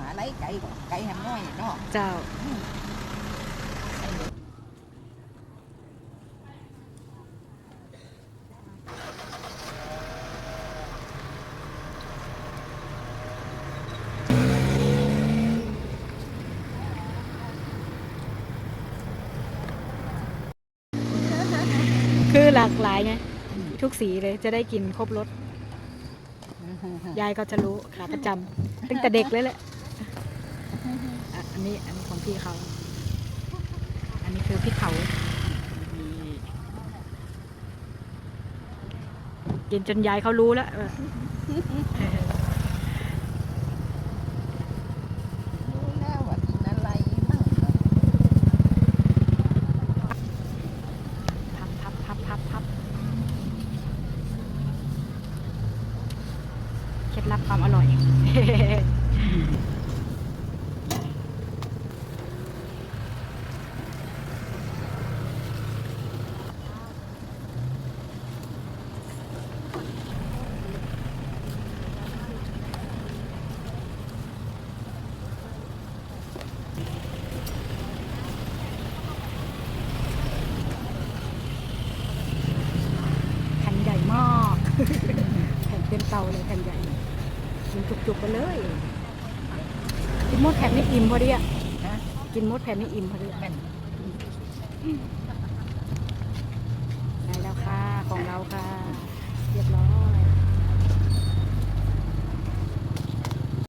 หาไรไก่ก็ไก่แฮมน้อยเนาะเจ้าคือหลากหลายไงทุกสีเลยจะได้กินครบรสยายก็จะรู้ขาประจำตั้งแต่เด็กเลยแหละอะอั นนี้อันนี้ของพี่เขา อันนี้คือพี่เขากินจนยายเขารู้แล้วรู้แล้วว่ากินอะไรมั่งพับพับพับพับพับเคล็ดลับความอร่อย แผ่นใหญ่มาก แผ่นเต็มเตาเลยแผ่นใหญ่กินจุกๆไปเลย กินหมดแผ่นนี่อิ่มพอดีอะนะกินหมดแผ่นนี่อิ่มพอดีอะ